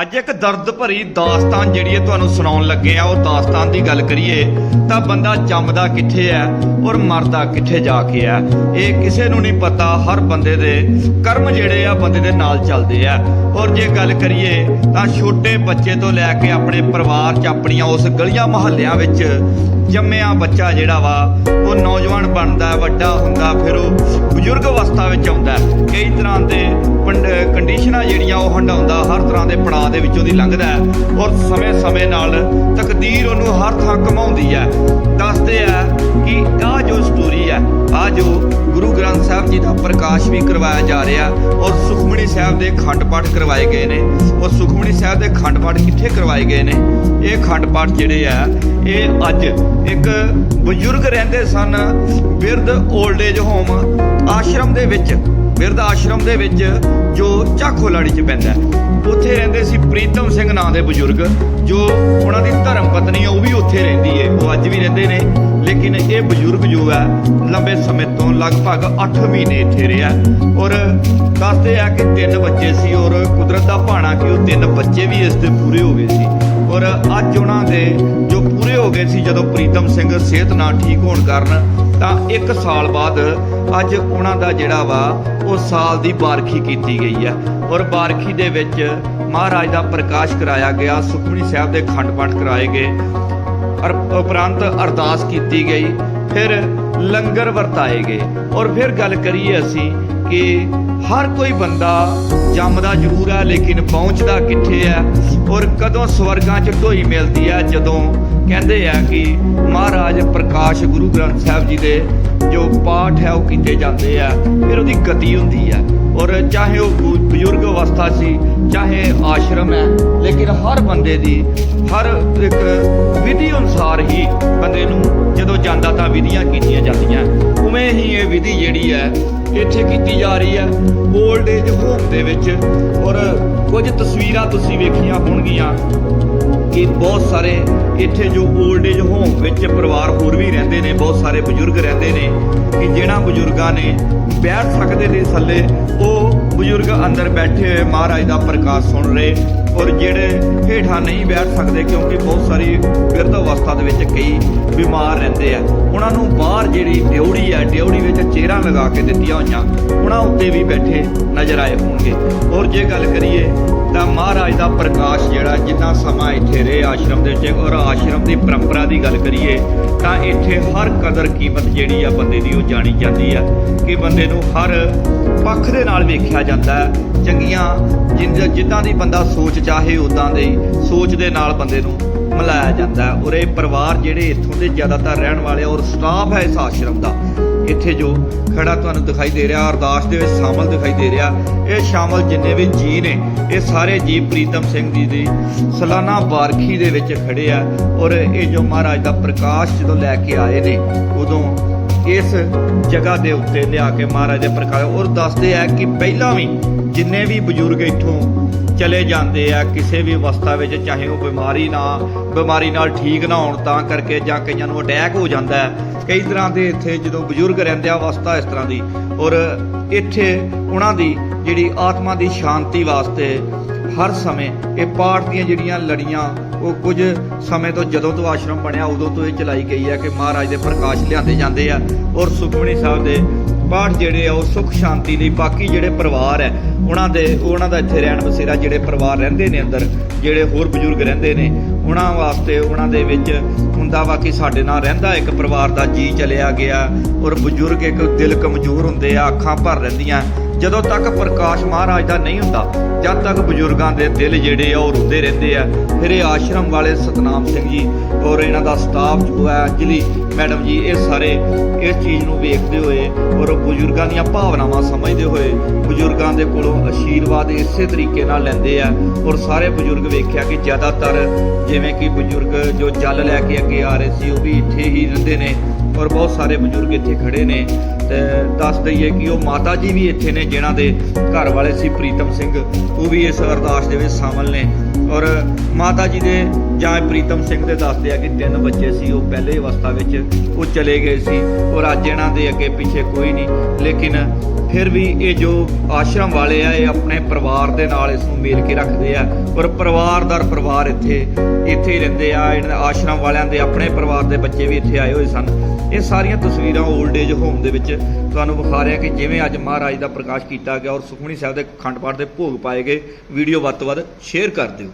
ਅੱਜ ਇੱਕ ਦਰਦ ਭਰੀ ਦਾਸਤਾਨ ਜਿਹੜੀ ਹੈ ਤੁਹਾਨੂੰ ਸੁਣਾਉਣ ਲੱਗੇ ਆ। ਉਹ ਦਾਸਤਾਨ ਦੀ ਗੱਲ ਕਰੀਏ ਤਾਂ ਬੰਦਾ ਜੰਮਦਾ ਕਿੱਥੇ ਹੈ ਔਰ ਮਰਦਾ ਕਿੱਥੇ ਜਾ ਕੇ ਹੈ? ਇਹ ਕਿਸੇ ਨੂੰ ਨਹੀਂ ਪਤਾ। ਹਰ ਬੰਦੇ ਦੇ ਕਰਮ ਜਿਹੜੇ ਆ ਬੰਦੇ ਦੇ ਨਾਲ ਚੱਲਦੇ ਆ। ਔਰ ਜੇ ਗੱਲ ਕਰੀਏ ਤਾਂ ਛੋਟੇ ਬੱਚੇ ਤੋਂ ਲੈ ਕੇ ਆਪਣੇ ਪਰਿਵਾਰ 'ਚ ਆਪਣੀਆਂ ਉਸ ਗਲੀਆਂ ਮੁਹੱਲਿਆਂ ਵਿੱਚ ਜੰਮਿਆ ਬੱਚਾ ਜਿਹੜਾ ਵਾ, ਉਹ ਨੌਜਵਾਨ ਬਣਦਾ, ਵੱਡਾ ਹੁੰਦਾ, ਫਿਰ ਉਹ ਬਜ਼ੁਰਗ ਅਵਸਥਾ ਵਿੱਚ ਆਉਂਦਾ ਕਈ ਤਰ੍ਹਾਂ ਦੇ ਪੰਡ- ਕੰਡੀਸ਼ਨਾਂ ਜਿਹੜੀਆਂ ਉਹ ਹੰਡਾਉਂਦਾ ਹਰ ਤਰ੍ਹਾਂ ਦੇ ਪੜਾਅ ਦੇ ਵਿੱਚੋਂ ਦੀ ਲੰਘਦਾ ਹੈ ਔਰ ਸਮੇਂ-ਸਮੇਂ ਨਾਲ ਤਕਦੀਰ ਉਹਨੂੰ ਹਰ ਥਾਂ ਘਮਾਉਂਦੀ ਹੈ। ਦੱਸਦੇ ਆ ਕਿ ਆਹ ਜੋ ਸਟੋਰੀ ਹੈ ਆ ਜੋ ਗੁਰੂ ਗ੍ਰੰਥ ਸਾਹਿਬ ਜੀ ਦਾ ਪ੍ਰਕਾਸ਼ ਵੀ ਕਰਵਾਇਆ ਜਾ ਰਿਹਾ ਔਰ ਸੁਖਮਣੀ ਸਾਹਿਬ ਦੇ ਖੰਡ ਪਾਠ ਕਰਵਾਏ ਗਏ ਨੇ। ਔਰ ਸੁਖਮਣੀ ਸਾਹਿਬ ਦੇ ਖੰਡ ਪਾਠ ਕਿੱਥੇ ਕਰਵਾਏ ਗਏ ਨੇ? ਇਹ ਖੰਡ ਪਾਠ ਜਿਹੜੇ ਆ, ਇਹ ਅੱਜ ਇੱਕ ਬਜ਼ੁਰਗ ਰਹਿੰਦੇ ਸਨ, ਬਿਰਧ 올ਡ ਏਜ ਹੋਮ ਆਸ਼ਰਮ ਦੇ ਵਿੱਚ। ਬਿਰਧ ਆਸ਼ਰਮ ਦੇ ਵਿੱਚ ਜੋ ਝਾਖੋਲਾੜੀ ਚ ਪੈਂਦਾ ਉੱਥੇ ਰਹਿੰਦੇ ਸੀ ਪ੍ਰੀਤਮ ਸਿੰਘ ਨਾਂ ਦੇ ਬਜ਼ੁਰਗ, ਜੋ ਉਹਨਾਂ ਦੀ ਧਰਮ ਪਤਨੀ ਉਹ ਵੀ ਉੱਥੇ ਰਹਿੰਦੀ ਹੈ। ਉਹ ਅੱਜ ਵੀ ਰਹਿੰਦੇ ਨੇ, ਲੇਕਿਨ ਇਹ ਬਜ਼ੁਰਗ ਜੋ ਹੈ, ਲੰਬੇ ਸਮੇਂ ਤੋਂ ਲਗਭਗ 8 ਮਹੀਨੇ ਇੱਥੇ ਰਿਹਾ ਔਰ ਦੱਸਦੇ ਆ ਕਿ ਤਿੰਨ ਬੱਚੇ ਸੀ ਔਰ ਕੁਦਰਤ ਦਾ ਭਾਣਾ ਕਿ ਉਹ ਤਿੰਨ ਬੱਚੇ ਵੀ ਇਸ ਦੇ ਪੂਰੇ ਹੋ ਗਏ ਸੀ। ਔਰ ਅੱਜ ਉਹਨਾਂ ਦੇ ਗਏ ਸੀ ਜਦੋਂ ਪ੍ਰੀਤਮ ਸਿੰਘ ਸਿਹਤ ਨਾ ਠੀਕ ਹੋਣ ਕਾਰਨ, ਤਾਂ 1 ਸਾਲ ਬਾਅਦ ਅੱਜ ਉਹਨਾਂ ਦਾ ਜਿਹੜਾ ਵਾ, ਉਹ ਸਾਲ ਦੀ ਬਾਰਖੀ ਕੀਤੀ ਗਈ ਹੈ। ਔਰ ਬਾਰਖੀ ਦੇ ਵਿੱਚ ਮਹਾਰਾਜ ਦਾ ਪ੍ਰਕਾਸ਼ ਕਰਾਇਆ ਗਿਆ, ਸੁਖਮਨੀ ਸਾਹਿਬ ਦੇ ਖੰਡ ਪਾਠ ਕਰਾਏ ਗਏ। ਅਰ, ਉਪਰੰਤ ਅਰਦਾਸ ਕੀਤੀ ਗਈ। ਫਿਰ ਲੰਗਰ ਵਰਤਾਏ ਗਏ। ਔਰ ਫਿਰ ਗੱਲ ਕਰੀਏ ਅਸੀਂ ਕਿ ਹਰ ਕੋਈ ਬੰਦਾ ਜੰਮਦਾ ਜ਼ਰੂਰ ਹੈ, ਲੇਕਿਨ ਪਹੁੰਚਦਾ ਕਿੱਥੇ ਹੈ? ਔਰ ਕਦੋਂ ਸਵਰਗਾਂ 'ਚ ਢੋਈ ਮਿਲਦੀ ਹੈ? ਜਦੋਂ ਕਹਿੰਦੇ ਆ ਕਿ ਮਹਾਰਾਜ ਪ੍ਰਕਾਸ਼ ਗੁਰੂ ਗ੍ਰੰਥ ਸਾਹਿਬ ਜੀ ਦੇ ਜੋ ਪਾਠ ਹੈ, ਉਹ ਕੀਤੇ ਜਾਂਦੇ ਆ, ਫਿਰ ਉਹਦੀ ਗਤੀ ਹੁੰਦੀ ਹੈ। ਔਰ ਚਾਹੇ ਉਹ ਬਜ਼ੁਰਗ ਅਵਸਥਾ ਸੀ ਚਾਹੇ ਆਸ਼ਰਮ ਹੈ, ਲੇਕਿਨ ਹਰ ਬੰਦੇ ਦੀ, ਹਰ ਇੱਕ ਵਿਧੀ ਅਨੁਸਾਰ ਹੀ ਬੰਦੇ ਨੂੰ ਜਦੋਂ ਜਾਂਦਾ ਤਾਂ ਵਿਧੀਆਂ ਕੀਤੀਆਂ ਜਾਂਦੀਆਂ। ਉਵੇਂ ਹੀ ਇਹ ਵਿਧੀ ਜਿਹੜੀ ਹੈ, ਇੱਥੇ ਕੀਤੀ ਜਾ ਰਹੀ ਹੈ 올ਡ ਏਜ ਹੋਮ ਦੇ ਵਿੱਚ। ਔਰ ਕੁਝ ਤਸਵੀਰਾਂ ਤੁਸੀਂ ਵੇਖੀਆਂ ਹੋਣਗੀਆਂ। ਕਿ ਬਹੁਤ ਸਾਰੇ ਇੱਥੇ ਜੋ 올ਡ ਏਜ ਹੋਮ ਵਿੱਚ ਪਰਿਵਾਰ ਹੋਰ ਵੀ ਰਹਿੰਦੇ ਨੇ, ਬਹੁਤ ਸਾਰੇ ਬਜ਼ੁਰਗ ਰਹਿੰਦੇ ਨੇ, ਕਿ ਜਿਹੜਾ ਬਜ਼ੁਰਗਾਂ ਨੇ ਬੈਠ ਸਕਦੇ ਨੇ ਥੱਲੇ, ਉਹ ਬਜ਼ੁਰਗ ਅੰਦਰ ਬੈਠੇ ਹੋਏ ਮਹਾਰਾਜ ਦਾ ਪ੍ਰਕਾਸ਼ ਸੁਣ ਰਹੇ ਔਰ ਜਿਹੜੇ ਹੇਠਾਂ ਨਹੀਂ ਬੈਠ ਸਕਦੇ ਕਿਉਂਕਿ ਬਹੁਤ ਸਾਰੀ ਬਿਰਧ ਅਵਸਥਾ ਦੇ ਵਿੱਚ ਕਈ ਬਿਮਾਰ ਰਹਿੰਦੇ ਆ। ਉਹਨਾਂ ਨੂੰ ਬਾਹਰ ਜਿਹੜੀ ਡਿਉੜੀ ਹੈ ਡਿਉੜੀ ਵਿੱਚ ਚੇਅਰਾਂ ਲਗਾ ਕੇ ਦਿੱਤੀਆਂ ਹੋਈਆਂ, ਉਹਨਾਂ ਉੱਤੇ ਵੀ ਬੈਠੇ ਨਜ਼ਰ ਆਏ ਹੋਣਗੇ। ਔਰ ਜੇ ਗੱਲ ਕਰੀਏ ਤਾਂ ਮਹਾਰਾਜ ਦਾ ਪ੍ਰਕਾਸ਼ ਜਿਹੜਾ ਜਿੰਨਾ ਸਮਾਂ ਇੱਥੇ ਰਹੇ ਆਸ਼ਰਮ ਦੇ ਵਿੱਚ, ਔਰ ਆਸ਼ਰਮ ਦੀ ਪਰੰਪਰਾ ਦੀ ਗੱਲ ਕਰੀਏ, ਤਾਂ ਇੱਥੇ ਹਰ ਕਦਰ ਕੀਮਤ ਜਿਹੜੀ ਆ ਬੰਦੇ ਦੀ ਉਹ ਜਾਣੀ ਜਾਂਦੀ ਆ, ਕਿ ਬੰਦੇ ਨੂੰ ਹਰ ਪੱਖ ਦੇ ਨਾਲ ਵੇਖਿਆ ਜਾਂਦਾ ਚੰਗੀਆਂ ਜਿੰਦ- ਜਿੱਦਾਂ ਦੀ ਬੰਦਾ ਸੋਚ ਚਾਹੇ ਉਦਾਂ ਦੇ ਸੋਚ ਦੇ ਨਾਲ ਬੰਦੇ ਨੂੰ ਮਿਲਾਇਆ ਜਾਂਦਾ ਔਰ ਇਹ ਪਰਿਵਾਰ ਜਿਹੜੇ ਇੱਥੋਂ ਦੇ ਜ਼ਿਆਦਾਤਰ ਰਹਿਣ ਵਾਲੇ ਔਰ ਸਟਾਫ ਹੈ ਇਸ ਆਸ਼ਰਮ ਦਾ ਇੱਥੇ ਜੋ ਖੜਾ ਤੁਹਾਨੂੰ ਦਿਖਾਈ ਦੇ ਰਿਹਾ, ਅਰਦਾਸ ਦੇ ਵਿੱਚ ਸ਼ਾਮਲ ਦਿਖਾਈ ਦੇ ਰਿਹਾ, ਇਹ ਸ਼ਾਮਲ ਜਿੰਨੇ ਵੀ ਜੀ ਨੇ, ਇਹ ਸਾਰੇ ਜੀ ਪ੍ਰੀਤਮ ਸਿੰਘ ਜੀ ਦੀ ਸਾਲਾਨਾ ਬਾਰਖੀ ਦੇ ਵਿੱਚ ਖੜੇ ਆ ਔਰ ਇਹ ਜੋ ਮਹਾਰਾਜ ਦਾ ਪ੍ਰਕਾਸ਼ ਜਦੋਂ ਲੈ ਕੇ ਆਏ ਨੇ, ਉਦੋਂ ਇਸ ਜਗ੍ਹਾ ਦੇ ਉੱਤੇ ਲਿਆ ਕੇ ਮਹਾਰਾਜ ਦੇ ਪ੍ਰਕਾਸ਼, ਔਰ ਦੱਸਦੇ ਆ ਕਿ ਪਹਿਲਾਂ ਵੀ ਜਿੰਨੇ ਵੀ ਬਜ਼ੁਰਗ ਇੱਥੋਂ ਚਲੇ ਜਾਂਦੇ ਆ ਕਿਸੇ ਵੀ ਅਵਸਥਾ ਵਿੱਚ, ਚਾਹੇ ਉਹ ਬਿਮਾਰੀ ਨਾ, ਬਿਮਾਰੀ ਨਾਲ ਠੀਕ ਨਾ ਹੋਣ, ਤਾਂ ਕਰਕੇ ਜਾਂ ਕਈਆਂ ਨੂੰ ਅਟੈਕ ਹੋ ਜਾਂਦਾ ਹੈ। ਕਈ ਤਰ੍ਹਾਂ ਦੇ ਇੱਥੇ ਜਦੋਂ ਬਜ਼ੁਰਗ ਰਹਿੰਦੇ ਆ, ਅਵਸਥਾ ਇਸ ਤਰ੍ਹਾਂ ਦੀ। ਔਰ ਇੱਥੇ ਉਹਨਾਂ ਦੀ ਜਿਹੜੀ ਆਤਮਾ ਦੀ ਸ਼ਾਂਤੀ ਵਾਸਤੇ ਹਰ ਸਮੇਂ ਇਹ ਪਾਠ ਦੀਆਂ ਜਿਹੜੀਆਂ ਲੜੀਆਂ, ਉਹ ਕੁਝ ਸਮੇਂ ਤੋਂ ਜਦੋਂ ਤੋਂ ਆਸ਼ਰਮ ਬਣਿਆ, ਉਦੋਂ ਤੋਂ ਇਹ ਚਲਾਈ ਗਈ ਹੈ ਕਿ ਮਹਾਰਾਜ ਦੇ ਪ੍ਰਕਾਸ਼ ਲਿਆਂਦੇ ਜਾਂਦੇ ਆ। ਔਰ ਸੁਖਮਣੀ ਸਾਹਿਬ ਦੇ ਪਾਠ ਜਿਹੜੇ ਆ ਉਹ ਸੁਖ ਸ਼ਾਂਤੀ ਲਈ, ਬਾਕੀ ਜਿਹੜੇ ਪਰਿਵਾਰ ਹੈ, ਉਹਨਾਂ ਦੇ, ਉਹਨਾਂ ਦਾ ਇੱਥੇ ਰਹਿਣ ਬਸੇਰਾ ਜਿਹੜੇ ਪਰਿਵਾਰ ਰਹਿੰਦੇ ਨੇ ਅੰਦਰ, ਜਿਹੜੇ ਹੋਰ ਬਜ਼ੁਰਗ ਰਹਿੰਦੇ ਨੇ, ਉਹਨਾਂ ਵਾਸਤੇ, ਉਹਨਾਂ ਦੇ ਵਿੱਚ ਹੁੰਦਾ ਵਾ ਕਿ ਸਾਡੇ ਨਾਲ ਰਹਿੰਦਾ ਇੱਕ ਪਰਿਵਾਰ ਦਾ ਜੀ ਚਲਿਆ ਗਿਆ, ਔਰ ਬਜ਼ੁਰਗ ਇੱਕ ਦਿਲ ਕਮਜ਼ੋਰ ਹੁੰਦੇ ਆ, ਅੱਖਾਂ ਭਰ ਰਹਿੰਦੀਆਂ। ਜਦੋਂ ਤੱਕ ਪ੍ਰਕਾਸ਼ ਮਹਾਰਾਜ ਦਾ ਨਹੀਂ ਹੁੰਦਾ, ਜਦ ਤੱਕ ਬਜ਼ੁਰਗਾਂ ਦੇ ਦਿਲ ਜਿਹੜੇ ਆ ਉਹ ਰੁੰਦੇ ਰਹਿੰਦੇ ਆ, ਫਿਰ ਇਹ ਆਸ਼ਰਮ ਵਾਲੇ ਸਤਨਾਮ ਸਿੰਘ ਜੀ ਔਰ ਇਹਨਾਂ ਦਾ ਸਟਾਫ ਜੋ ਹੈ ਅੰਜਲੀ ਮੈਡਮ ਜੀ, ਇਹ ਸਾਰੇ ਇਸ ਚੀਜ਼ ਨੂੰ ਵੇਖਦੇ ਹੋਏ ਔਰ ਬਜ਼ੁਰਗਾਂ ਦੀਆਂ ਭਾਵਨਾਵਾਂ ਸਮਝਦੇ ਹੋਏ ਬਜ਼ੁਰਗਾਂ ਦੇ ਕੋਲੋਂ ਆਸ਼ੀਰਵਾਦ ਇਸੇ ਤਰੀਕੇ ਨਾਲ ਲੈਂਦੇ ਆ ਔਰ ਸਾਰੇ ਬਜ਼ੁਰਗ ਵੇਖਿਆ ਕਿ ਜ਼ਿਆਦਾਤਰ ਜਿਵੇਂ ਕਿ ਬਜ਼ੁਰਗ ਜੋ ਜਲ ਲੈ ਕੇ ਅੱਗੇ ਆ ਰਹੇ ਸੀ, ਉਹ ਵੀ ਇੱਥੇ ਹੀ ਰਹਿੰਦੇ ਨੇ ਔਰ ਬਹੁਤ ਸਾਰੇ ਬਜ਼ੁਰਗ ਇੱਥੇ ਖੜੇ ਨੇ। ਤੇ ਦੱਸ ਦਈਏ ਕਿ ਉਹ ਮਾਤਾ ਜੀ ਵੀ ਇੱਥੇ ਨੇ, ਜਿਨ੍ਹਾਂ ਦੇ ਘਰ ਵਾਲੇ ਸੀ ਪ੍ਰੀਤਮ ਸਿੰਘ, ਉਹ ਵੀ ਇਸ ਅਰਦਾਸ ਦੇ ਵਿੱਚ ਸ਼ਾਮਲ ਨੇ। ਔਰ ਮਾਤਾ ਜੀ ਦੇ ਜਾਂ ਪ੍ਰੀਤਮ ਸਿੰਘ ਦੇ ਦੱਸਦੇ ਆ ਕਿ ਤਿੰਨ ਬੱਚੇ ਸੀ, ਉਹ ਪਹਿਲੇ ਅਵਸਥਾ ਵਿੱਚ ਉਹ ਚਲੇ ਗਏ ਸੀ, ਔਰ ਅੱਜ ਇਹਨਾਂ ਦੇ ਅੱਗੇ ਪਿੱਛੇ ਕੋਈ ਨਹੀਂ। ਲੇਕਿਨ ਫਿਰ ਵੀ ਇਹ ਜੋ ਆਸ਼ਰਮ ਵਾਲੇ ਆ, ਇਹ ਆਪਣੇ ਪਰਿਵਾਰ ਦੇ ਨਾਲ ਇਸ ਨੂੰ ਮੇਲ ਕੇ ਰੱਖਦੇ ਆ। ਔਰ ਪਰਿਵਾਰਦਾਰ ਪਰਿਵਾਰ ਇੱਥੇ ਇੱਥੇ ਹੀ ਰਹਿੰਦੇ ਆ, ਇਹਨਾਂ ਆਸ਼ਰਮ ਵਾਲਿਆਂ ਦੇ ਆਪਣੇ ਪਰਿਵਾਰ ਦੇ ਬੱਚੇ ਵੀ ਇੱਥੇ ਆਏ ਹੋਏ ਸਨ। ਇਹ ਸਾਰੀਆਂ ਤਸਵੀਰਾਂ 올ਡ ਏਜ ਹੋਮ ਦੇ ਵਿੱਚ ਤੁਹਾਨੂੰ ਵਿਖਾ ਰਿਹਾ ਕਿ ਜਿਵੇਂ ਅੱਜ ਮਹਾਰਾਜ ਦਾ ਪ੍ਰਕਾਸ਼ ਕੀਤਾ ਗਿਆ, ਔਰ ਸੁਖਮਨੀ ਸਾਹਿਬ ਦੇ ਅਖੰਡ ਪਾਠ ਦੇ ਭੋਗ ਪਾਏ ਗਏ। ਵੀਡੀਓ ਵੱਧ ਤੋਂ ਵੱਧ ਸ਼ੇਅਰ ਕਰ ਦਿਓ।